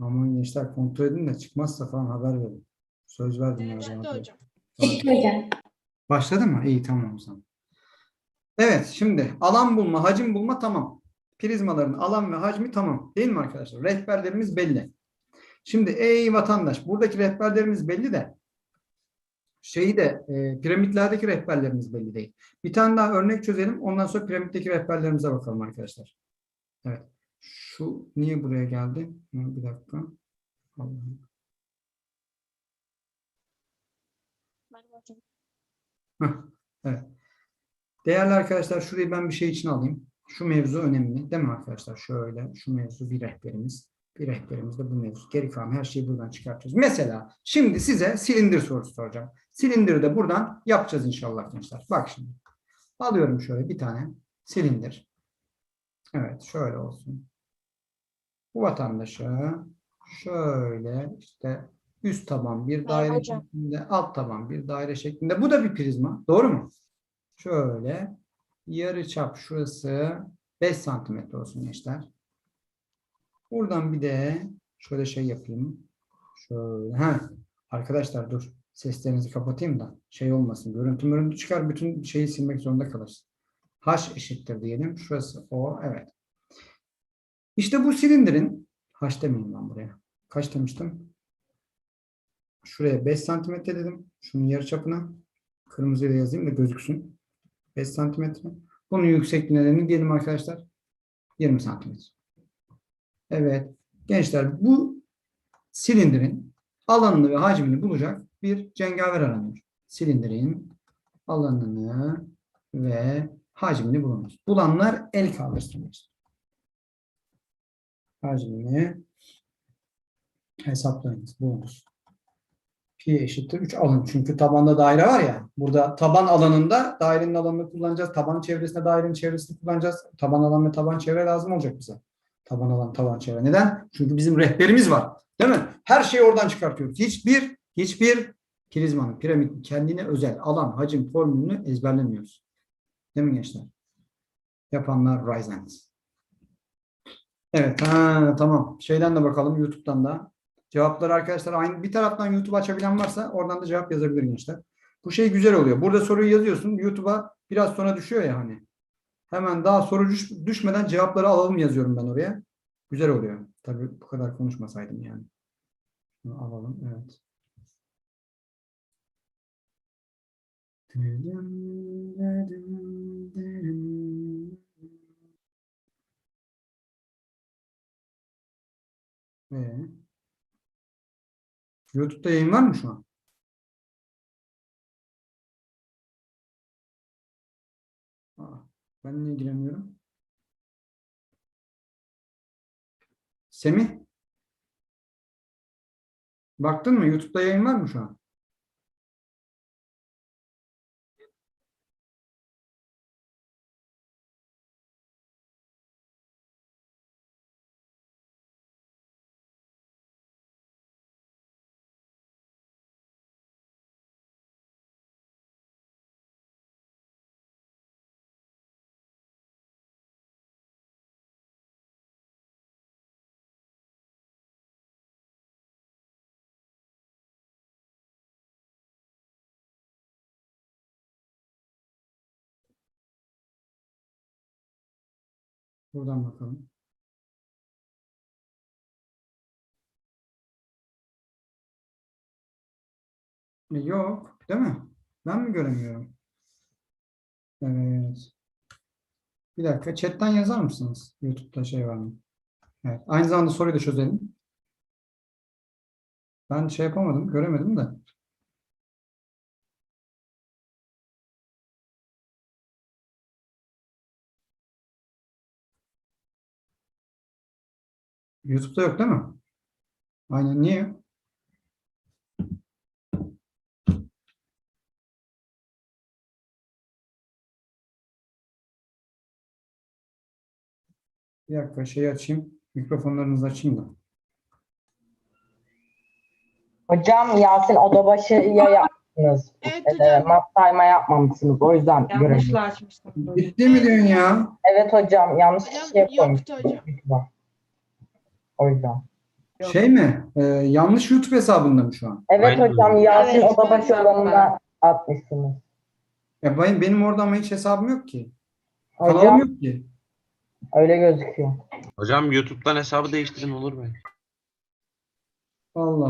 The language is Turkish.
Aman gençler kontrol edin de çıkmazsa falan haber verin. Söz verdim. hocam. Çıktı hocam. Başladı mı? İyi tamam o zaman. Evet şimdi alan bulma, hacim bulma tamam. Prizmaların alan ve hacmi tamam. Değil mi arkadaşlar? Rehberlerimiz belli. Şimdi ey vatandaş buradaki rehberlerimiz belli de şeyi de e, piramitlerdeki rehberlerimiz belli değil. Bir tane daha örnek çözelim. Ondan sonra piramitteki rehberlerimize bakalım arkadaşlar. Evet. Şu niye buraya geldi? Bir dakika. Allah'ım. Evet. Değerli arkadaşlar şurayı ben bir şey için alayım. Şu mevzu önemli değil mi arkadaşlar? Şöyle şu mevzu bir rehberimiz. Bir rehberimiz de bu mevzu. Geri kalan her şeyi buradan çıkartıyoruz. Mesela şimdi size silindir sorusu soracağım. Silindiri de buradan yapacağız inşallah gençler. Bak şimdi. Alıyorum şöyle bir tane silindir. Evet şöyle olsun. Bu vatandaşa şöyle işte üst taban bir daire hocam. şeklinde, alt taban bir daire şeklinde. Bu da bir prizma. Doğru mu? Şöyle yarı çap şurası 5 santimetre olsun gençler. Buradan bir de şöyle şey yapayım. Şöyle. Ha, arkadaşlar dur. Seslerinizi kapatayım da şey olmasın. Görüntü mürüntü çıkar. Bütün şeyi silmek zorunda kalırsın. H eşittir diyelim. Şurası O. Evet. İşte bu silindirin H demeyeyim ben buraya. Kaç demiştim? Şuraya 5 santimetre dedim. Şunun yarıçapına. Kırmızıyla yazayım da gözüksün. 5 santimetre. Bunun yüksekliğine ne diyelim arkadaşlar? 20 santimetre. Evet. Gençler bu silindirin alanını ve hacmini bulacak bir cengaver aranıyor. Silindirin alanını ve hacmini bulamaz. Bulanlar el kaldırsın. Hacmini hesaplayınız. Bulunuz. Pi eşittir 3 alın. Çünkü tabanda daire var ya. Burada taban alanında dairenin alanını kullanacağız. Taban çevresinde dairenin çevresini kullanacağız. Taban alan ve taban çevre lazım olacak bize. Taban alan, taban çevre. Neden? Çünkü bizim rehberimiz var. Değil mi? Her şeyi oradan çıkartıyoruz. Hiçbir hiçbir prizmanın, piramidin kendine özel alan, hacim formülünü ezberlemiyoruz. Değil mi gençler? Yapanlar Hands. Evet, ha, tamam. Şeyden de bakalım, YouTube'dan da. Cevapları arkadaşlar aynı bir taraftan YouTube açabilen varsa oradan da cevap yazabilir gençler. Bu şey güzel oluyor. Burada soruyu yazıyorsun. YouTube'a biraz sonra düşüyor ya hani. Hemen daha soru düş- düşmeden cevapları alalım yazıyorum ben oraya. Güzel oluyor. Tabii bu kadar konuşmasaydım yani. Şunu alalım. Evet. Ee, YouTube'da yayın var mı şu an? Aa, ben niye giremiyorum? Semih? Baktın mı? YouTube'da yayın var mı şu an? Buradan bakalım. E, Yok, değil mi? Ben mi göremiyorum? Evet. Bir dakika, chatten yazar mısınız? YouTube'da şey var mı? Evet. Aynı zamanda soruyu da çözelim. Ben şey yapamadım, göremedim de. YouTube'da yok değil mi? Aynen. Niye? Bir dakika şey açayım. Mikrofonlarınızı açayım da. Hocam Yasin Odabaşı'ya yaptınız. Evet Ee, hocam. map sayma yapmamışsınız. O yüzden Yanlışla göremiyorum. açmıştım. Bitti mi diyorsun ya? Evet hocam yanlış Hocam kişiye koymuş. yoktu hocam. O yüzden. Yok. Şey mi? Ee, yanlış YouTube hesabında mı şu an? Evet Aynen hocam. Yasin Evet, Odabaşı hocam. olanına atmışsınız. Ya benim, benim orada ama hiç hesabım yok ki. Kanalım Hocam yok ki. öyle gözüküyor. Hocam YouTube'dan hesabı değiştirin olur mu? Allah